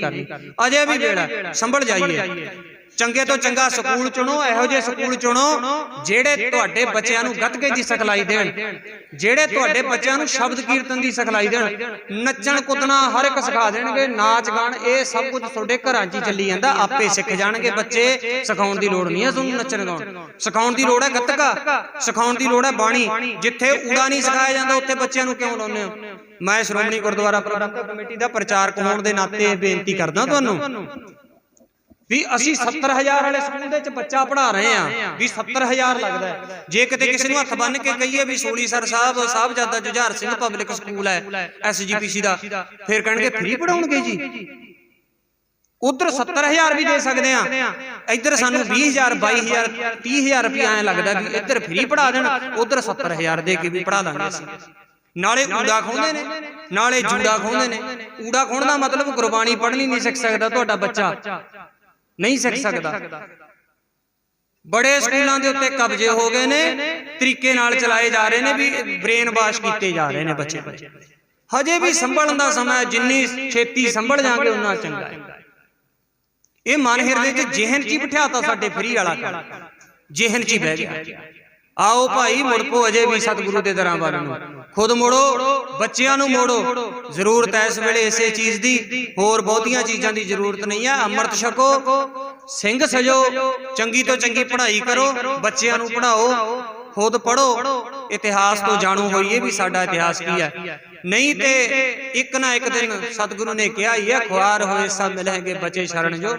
ਕਰਨੀ। ਅਜੇ ਵੀ ਵੇਲਾ ਸੰਭਲ ਜਾਈਏ। ਚੰਗੇ ਤੋਂ ਚੰਗਾ ਸਕੂਲ ਚੁਣੋ, ਇਹੋ ਜਿਹੇ ਸਕੂਲ ਚੁਣੋ, ਜਿਹੜੇ ਤੁਹਾਡੇ ਬੱਚਿਆਂ ਨੂੰ ਗੱਤਕੇ ਦੀ ਸਿਖਲਾਈ ਦੇਣ, ਜਿਹੜੇ ਤੁਹਾਡੇ ਬੱਚਿਆਂ ਨੂੰ ਸ਼ਬਦ ਕੀਰਤਨ ਦੀ ਸਿਖਲਾਈ ਦੇਣ, ਨੱਚਣ ਕੁੱਦਣਾ ਹਰ ਇੱਕ ਸਿਖਾ ਦੇਣਗੇ, ਨਾਚ ਗਾਣ, ਇਹ ਸਭ ਕੁਝ ਤੁਹਾਡੇ ਘਰਾਂ 'ਚ ਚੱਲੀ ਜਾਂਦਾ, ਆਪੇ ਸਿੱਖ ਜਾਣਗੇ ਬੱਚੇ, ਸਿਖਾਉਣ ਦੀ ਲੋੜ ਨਹੀਂ ਹੈ ਤੁਹਾਨੂੰ ਨੱਚਣ ਗਾਉਣ, ਸਿਖਾਉਣ ਦੀ ਲੋੜ ਹੈ ਗੱਤਕਾ, ਸਿਖਾਉਣ ਦੀ ਲੋੜ ਹੈ ਬਾਣੀ, ਜਿੱਥੇ ਊੜਾ ਨਹੀਂ ਸਿਖਾਇਆ ਜਾਂਦਾ, ਉੱਥੇ ਬੱਚਿਆਂ ਨੂੰ ਕਿਉਂ ਲਾਉਂਦੇ ਹੋ? ਮੈਂ ਸ਼੍ਰੋਮਣੀ ਗੁਰਦੁਆਰਾ ਪ੍ਰਬੰਧਕ ਕਮੇਟੀ ਦਾ ਪ੍ਰਚਾਰਕ ਹੋਣ ਦੇ ਨਾਤੇ ਬੇਨਤੀ ਕਰਦਾ ਤੁਹਾਨੂੰ। ਵੀ ਅਸੀਂ 70000 ਵਾਲੇ ਸਕੂਲ ਦੇ ਵਿੱਚ ਬੱਚਾ ਪੜ੍ਹਾ ਰਹੇ ਆ ਵੀ 70000 ਲੱਗਦਾ। ਜੇ ਕਿਤੇ ਕਿਸੇ ਨੂੰ ਹੱਥ ਬੰਨ ਕੇ ਕਹੀਏ ਵੀ ਸੋਲੀ ਸਰ ਸਾਹਿਬ ਸਾਹਿਬਜ਼ਾਦਾ ਜੁਝਾਰ ਸਿੰਘ ਪਬਲਿਕ ਸਕੂਲ ਹੈ ਐਸਜੀਪੀਸੀ ਦਾ ਫਿਰ ਕਹਿਣਗੇ ਫ੍ਰੀ ਪੜਾਉਣਗੇ ਜੀ। ਉਧਰ 70000 ਵੀ ਦੇ ਸਕਦੇ ਆ ਇੱਧਰ ਸਾਨੂੰ 20000 22000 30000 ਰੁਪਏ ਐ ਲੱਗਦਾ ਵੀ ਇੱਧਰ ਫ੍ਰੀ ਪੜਾ ਦੇਣ ਉਧਰ 70000 ਦੇ ਕੇ ਵੀ ਪੜਾ ਦਾਂਗੇ ਅਸੀਂ। ਨਾਲੇ ਊੜਾ ਖੋਂਦੇ ਨੇ ਨਾਲੇ ਜੂੜਾ ਖੋਂਦੇ ਨੇ। ਊੜਾ ਖੋਣ ਦਾ ਮਤਲਬ ਗੁਰਬਾਣੀ ਪੜ੍ਹਨੀ ਨਹੀਂ ਸਿੱਖ ਸਕਦਾ ਤੁਹਾਡਾ ਬੱਚਾ ਨਹੀਂ ਸਿੱਖ ਸਕਦਾ। ਬੜੇ ਸਕੂਲਾਂ ਦੇ ਉੱਤੇ ਕਬਜ਼ੇ ਹੋ ਗਏ ਨੇ ਤਰੀਕੇ ਨਾਲ ਚਲਾਏ ਜਾ ਰਹੇ ਨੇ ਵੀ ਬ੍ਰੇਨ ਵਾਸ਼ ਕੀਤੇ ਜਾ ਰਹੇ ਨੇ ਬੱਚੇ ਹਜੇ ਵੀ ਸੰਭਲਣ ਦਾ ਸਮਾਂ ਹੈ, ਜਿੰਨੀ ਛੇਤੀ ਸੰਭਲ ਜਾਾਂਗੇ ਉਨਾ ਚੰਗਾ ਹੈ। ਇਹ ਮਨ ਹਿਰਦੇ 'ਚ ਜਿਹਨ 'ਚ ਬਿਠਾਤਾ ਸਾਡੇ ਫਰੀ ਵਾਲਾ ਜਿਹਨ 'ਚ ਬਹਿ ਗਿਆ। ਆਓ ਭਾਈ ਮੁੜ ਪੋ ਅਜੇ ਵੀ ਸਤਿਗੁਰੂ ਦੇ ਦਰਾਂ ਵੱਲ ਨੂੰ। ਖੁਦ ਮੋੜੋ ਬੱਚਿਆਂ ਨੂੰ ਮੋੜੋ। ਜ਼ਰੂਰਤ ਹੈ ਇਸ ਵੇਲੇ ਇਸੇ ਚੀਜ਼ ਦੀ ਹੋਰ ਬਹੁਤੀਆਂ ਚੀਜ਼ਾਂ ਦੀ ਜ਼ਰੂਰਤ ਨਹੀਂ ਹੈ ਅੰਮ੍ਰਿਤ ਛਕੋ। ਸਿੰਘ ਸਜੋ। ਚੰਗੀ ਤੋਂ ਚੰਗੀ ਪੜ੍ਹਾਈ ਕਰੋ। ਬੱਚਿਆਂ ਨੂੰ ਪੜ੍ਹਾਓ। ਖੁਦ ਪੜੋ ਇਤਿਹਾਸ ਤੋਂ ਜਾਣੂ ਹੋਈਏ ਵੀ ਸਾਡਾ ਇਤਿਹਾਸ ਕੀ ਹੈ ਨਹੀਂ ਤੇ ਇੱਕ ਨਾ ਇੱਕ ਦਿਨ ਸਤਿਗੁਰੂ ਨੇ ਕਿਹਾ ਹੀ ਹੈ ਖੁਆਰ ਹੋਏ ਸਭ ਮਿਲਣਗੇ ਬੱਚੇ ਸ਼ਰਨ ਜੋ।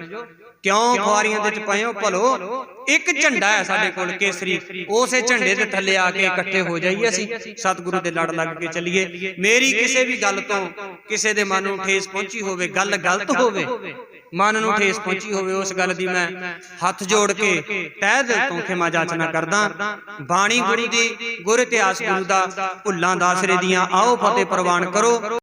ਕਿਉਂ ਖੁਆਰੀਆਂ ਦੇ ਚ ਪਏ ਹੋ? ਭਲੋ ਇੱਕ ਝੰਡਾ ਹੈ ਸਾਡੇ ਕੋਲ ਕੇਸਰੀ। ਉਸੇ ਝੰਡੇ ਦੇ ਥੱਲੇ ਆ ਕੇ ਇਕੱਠੇ ਹੋ ਜਾਈਏ ਅਸੀਂ। ਸਤਿਗੁਰੂ ਦੇ ਲੜ ਲੱਗ ਕੇ ਚੱਲੀਏ। ਮੇਰੀ ਕਿਸੇ ਵੀ ਗੱਲ ਤੋਂ ਕਿਸੇ ਦੇ ਮਨ ਨੂੰ ਠੇਸ ਪਹੁੰਚੀ ਹੋਵੇ ਗੱਲ ਗਲਤ ਹੋਵੇ। ਮਨ ਨੂੰ ਠੇਸ ਪਹੁੰਚੀ ਹੋਵੇ ਉਸ ਗੱਲ ਦੀ ਮੈਂ ਹੱਥ ਜੋੜ ਕੇ ਤਹਿ ਦਿਲ ਤੋਂ ਖਿਮਾ ਜਾਚਨਾ ਕਰਦਾ। ਬਾਣੀ ਗੁਰੂ ਦੀ ਗੁਰ ਇਤਿਹਾਸ ਗੁਰੂ ਦਾ ਭੁੱਲਾਂ ਦਾਸਰੇ ਦੀਆਂ ਆਓ ਫਤਿਹ ਪ੍ਰਵਾਨ ਕਰੋ।